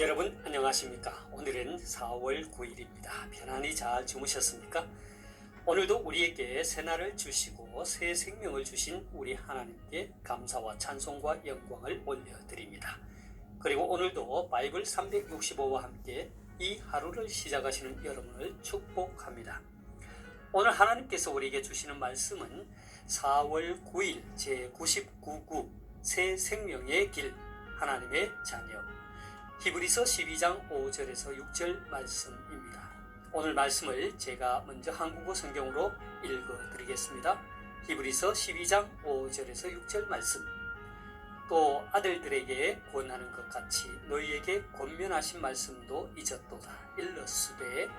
여러분 안녕하십니까? 오늘은 4월 9일입니다. 편안히 잘 주무셨습니까? 오늘도 우리에게 새날을 주시고 새 생명을 주신 우리 하나님께 감사와 찬송과 영광을 올려드립니다. 그리고 오늘도 바이블 365와 함께 이 하루를 시작하시는 여러분을 축복합니다. 오늘 하나님께서 우리에게 주시는 말씀은 4월 9일 제99구 새 생명의 길 하나님의 자녀 히브리서 12장 5절에서 6절 말씀입니다. 오늘 말씀을 제가 먼저 한국어 성경으로 읽어 드리겠습니다. 히브리서 12장 5절에서 6절 말씀. 또 아들들에게 권하는 것 같이 너희에게 권면하신 말씀도 잊었도다. 일러스되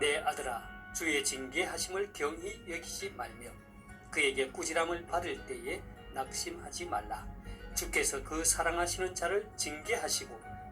내 아들아 주의 징계하심을 경히 여기지 말며 그에게 꾸지람을 받을 때에 낙심하지 말라. 주께서 그 사랑하시는 자를 징계하시고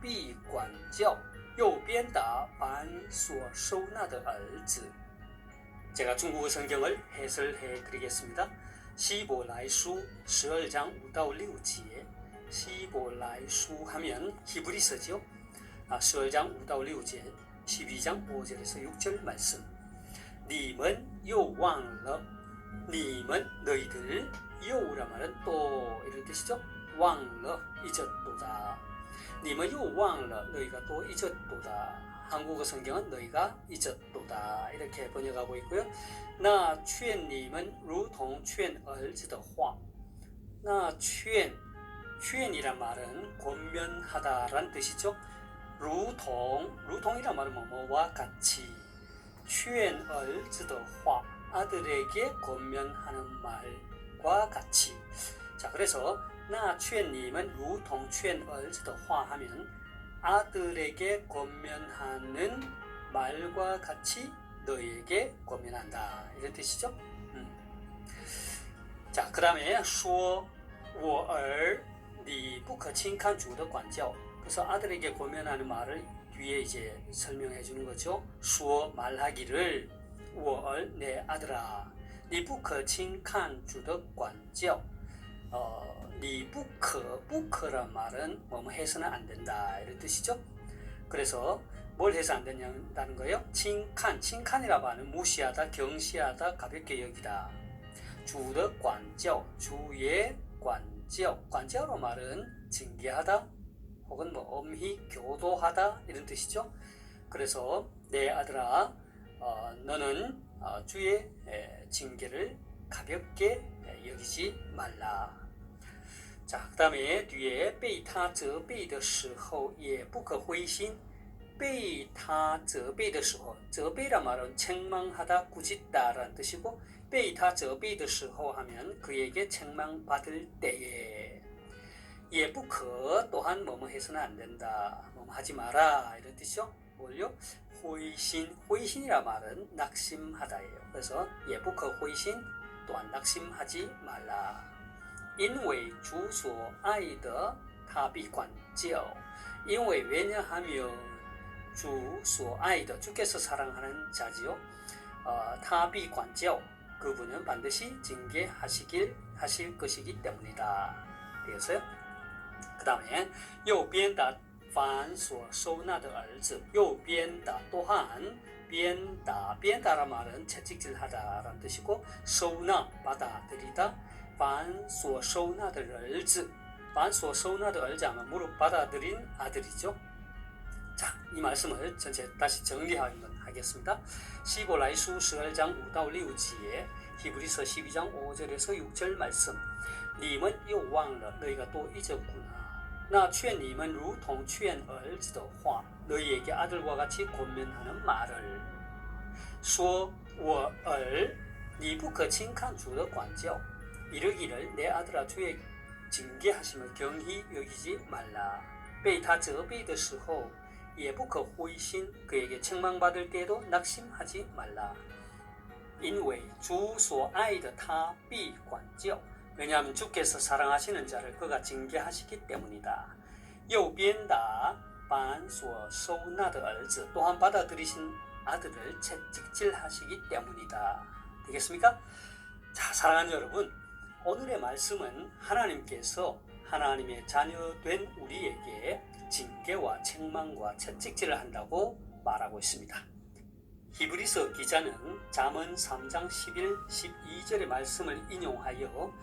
必管教，又鞭打凡所收纳的儿子。 제가 중국어 성경을 해설해 드리겠습니다. 시보라이수 12장 5到 6节. 시보라이수 하면 히브리서죠. 아, 12장 5到 6节, 12장 5절에서 6절 말씀. 你们又忘了, 你们 너희들, 又라 말은 또 이런 뜻이죠. 忘了 잊었도다. 你们又忘了 너희가 또 잊었도다. 한국어 성경은 너희가 잊었도다 이렇게 번역하고 있고요. 那劝你们如同劝儿子的话.那劝 劝이란 말은 권면하다란 뜻이죠. 如同 如同이란 말은 뭐뭐와 같이 劝儿子的话 아들에게 권면하는 말과 같이 자 그래서 那劝你们如同劝儿子的话 하면 아들에게 권면하는 말과 같이 너희에게 권면한다 이런 뜻이죠. 음. 자, 그 다음에 说我儿你不可轻看主的管教 그래서 아들에게 권면하는 말을 뒤에 이제 설명해 주는 거죠. 说 말하기를 我儿내 아들아 你不可轻看主的管教 어, 리부크, 부크란 말은 뭐뭐 해서는 안 된다 이런 뜻이죠. 그래서 뭘 해서 안 된다는 거예요? 칭칸, 칭칸이라고 하는 무시하다, 경시하다, 가볍게 여기다. 주의 관절, 주의 관절, 관절로 말은 징계하다, 혹은 뭐 엄히 교도하다 이런 뜻이죠. 그래서 내 아들아, 어, 너는 어, 주의 징계를 가볍게 여기지 말라 자, 그 다음에 뒤에 被他责备的时候也不可灰心。被他责备的时候，责备란 말은 책망하다, 꾸짖다라는 뜻이고, 被他责备的时候 하면 그에게 책망받을 때에 也不可 또한 뭐뭐 해서는 안 된다, 뭐뭐 하지 마라 이런 뜻이죠. 뭘요?灰心,灰心이란 말은 낙심하다예요. 그래서 也不可灰心 또한 낙심하지 말라. 因为主所爱的他必管教. 因为 왜냐하면 주所爱的 주께서 사랑하는 자지요. 어, 他必管教 그분은 반드시 징계하시길 하실 것이기 때문이다. 되겠어요? 그 다음에 又鞭打凡所收纳的儿子又鞭打 또한 鞭打 鞭打란 말은 채찍질하다라는 뜻이고 收纳 받아들이다 凡所收纳的儿子凡所收纳的儿子하면 무릎 받아들인 아들이죠. 자, 이 말씀을 전체 다시 정리하겠습니다. 시보라이수 12장 5到6节 히브리서 12장 5절에서 6절 말씀. 你们又忘了 너희가 또 잊었구나. 那劝你们如同劝儿子的话 너희에게 아들과 같이 권면하는 말을 说我儿你不可轻看主的管教 이르기를 내 아들아 주의 징계하심을 경히 여기지 말라. 被他责备的时候 예부커 호이신 그에게 책망받을 때에도 낙심하지 말라. 因为主所爱的他必管教. 왜냐하면 주께서 사랑하시는 자를 그가 징계하시기 때문이다. 右边的凡所收纳的儿子 또한 받아들이신 아들을 채찍질하시기 때문이다. 되겠습니까? 자, 사랑하는 여러분, 오늘의 말씀은 하나님께서 하나님의 자녀된 우리에게 징계와 책망과 채찍질을 한다고 말하고 있습니다. 히브리서 기자는 잠언 3장 11, 12절의 말씀을 인용하여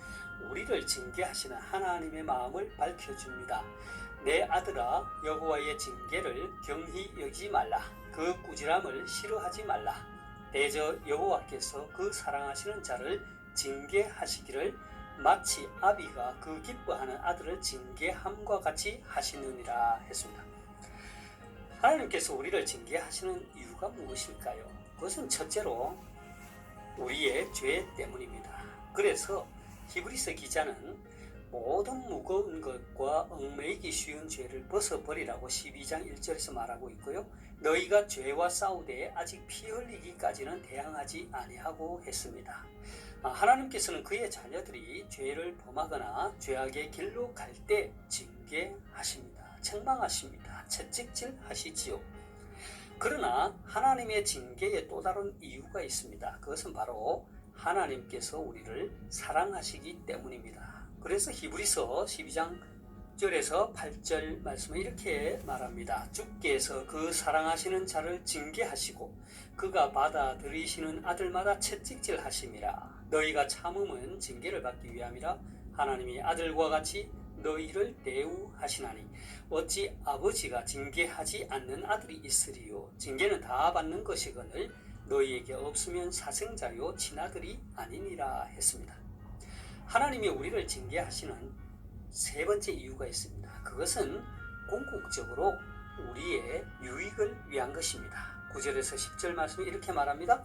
우리를 징계하시는 하나님의 마음을 밝혀줍니다. 내 아들아 여호와의 징계를 경히 여기지 말라. 그 꾸지람을 싫어하지 말라. 대저 여호와께서 그 사랑하시는 자를 징계하시기를 마치 아비가 그 기뻐하는 아들을 징계함과 같이 하시느니라 했습니다. 하나님께서 우리를 징계하시는 이유가 무엇일까요? 그것은 첫째로 우리의 죄 때문입니다. 그래서 히브리서 기자는 모든 무거운 것과 얽매이기 쉬운 죄를 벗어버리라고 12장 1절에서 말하고 있고요. 너희가 죄와 싸우되 아직 피 흘리기까지는 대항하지 아니하고 했습니다. 아, 하나님께서는 그의 자녀들이 죄를 범하거나 죄악의 길로 갈 때 징계하십니다. 책망하십니다. 채찍질 하시지요. 그러나 하나님의 징계에 또 다른 이유가 있습니다. 그것은 바로 하나님께서 우리를 사랑하시기 때문입니다. 그래서 히브리서 12장 1절에서 8절 말씀을 이렇게 말합니다. 주께서 그 사랑하시는 자를 징계하시고 그가 받아들이시는 아들마다 채찍질 하심이라. 너희가 참음은 징계를 받기 위함이라 하나님이 아들과 같이 너희를 대우하시나니 어찌 아버지가 징계하지 않는 아들이 있으리요 징계는 다 받는 것이거늘 너희에게 없으면 사생자요 친아들이 아니니라 했습니다. 하나님이 우리를 징계하시는 세 번째 이유가 있습니다. 그것은 궁극적으로 우리의 유익을 위한 것입니다. 9절에서 10절 말씀이 이렇게 말합니다.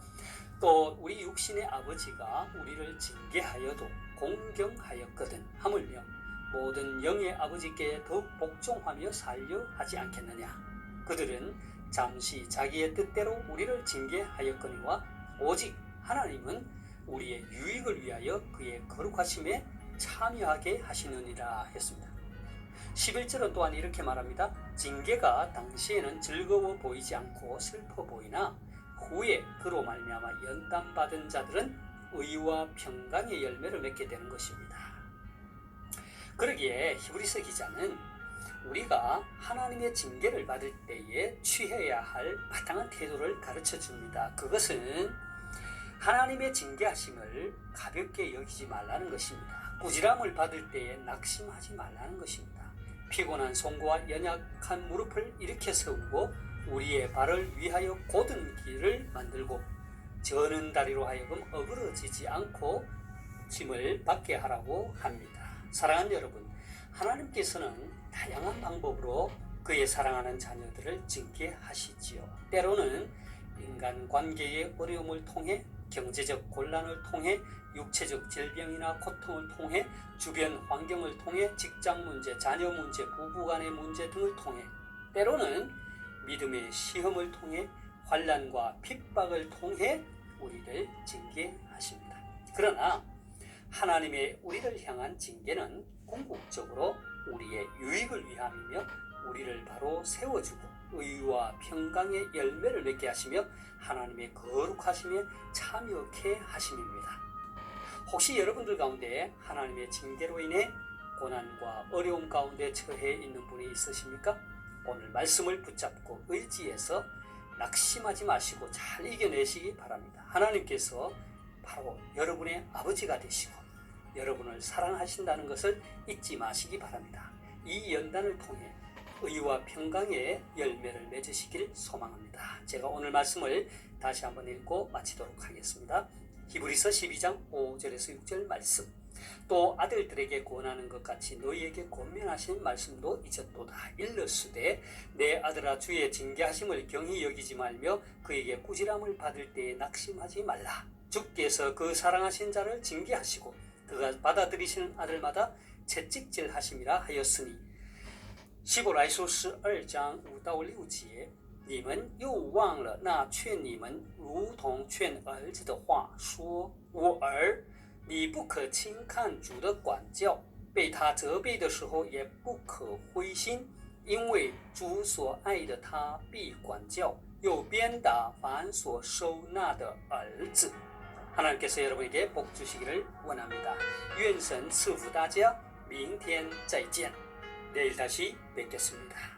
또 우리 육신의 아버지가 우리를 징계하여도 공경하였거든 하물며 모든 영의 아버지께 더욱 복종하며 살려 하지 않겠느냐 그들은 잠시 자기의 뜻대로 우리를 징계하였거니와 오직 하나님은 우리의 유익을 위하여 그의 거룩하심에 참여하게 하시느니라 했습니다. 11절은 또한 이렇게 말합니다. 징계가 당시에는 즐거워 보이지 않고 슬퍼 보이나 후에 그로 말미암아 연단 받은 자들은 의와 평강의 열매를 맺게 되는 것입니다. 그러기에 히브리서 기자는 우리가 하나님의 징계를 받을 때에 취해야 할 마땅한 태도를 가르쳐 줍니다. 그것은 하나님의 징계하심을 가볍게 여기지 말라는 것입니다. 꾸지람을 받을 때에 낙심하지 말라는 것입니다. 피곤한 손과 연약한 무릎을 일으켜 세우고 우리의 발을 위하여 곧은 길을 만들고 저는 다리로 하여금 어그러지지 않고 짐을 받게 하라고 합니다. 사랑하는 여러분, 하나님께서는 다양한 방법으로 그의 사랑하는 자녀들을 징계하시지요. 때로는 인간 관계의 어려움을 통해 경제적 곤란을 통해 육체적 질병이나 고통을 통해 주변 환경을 통해 직장 문제, 자녀 문제, 부부 간의 문제 등을 통해 때로는 믿음의 시험을 통해 환란과 핍박을 통해 우리를 징계하십니다. 그러나 하나님의 우리를 향한 징계는 궁극적으로 우리의 유익을 위함이며 우리를 바로 세워주고 의와 평강의 열매를 맺게 하시며 하나님의 거룩하심에 참여케 하심입니다. 혹시 여러분들 가운데 하나님의 징계로 인해 고난과 어려움 가운데 처해 있는 분이 있으십니까? 오늘 말씀을 붙잡고 의지해서 낙심하지 마시고 잘 이겨내시기 바랍니다. 하나님께서 바로 여러분의 아버지가 되시고 여러분을 사랑하신다는 것을 잊지 마시기 바랍니다. 이 연단을 통해 의와 평강의 열매를 맺으시길 소망합니다. 제가 오늘 말씀을 다시 한번 읽고 마치도록 하겠습니다. 히브리서 12장 5절에서 6절 말씀. 또 아들들에게 권하는 것 같이 너희에게 권면하신 말씀도 잊었도다. 일렀으되 내 아들아 주의 징계하심을 경히 여기지 말며 그에게 꾸지람을 받을 때에 낙심하지 말라. 주께서 그 사랑하신 자를 징계하시고 그가 받아들이시는 아들마다 채찍질 하심이라 하였으니 希伯来书十二章五到六节，你们又忘了那劝你们如同劝儿子的话，说：“我儿， 你不可轻看主的管教，被他责备的时候也不可灰心，因为主所爱的他必管教，又鞭打凡所收纳的儿子。” 하나님께서 여러분에게 복 주시기를 원합니다. 愿神赐福大家. 明天再见. 내일 다시 뵙겠습니다.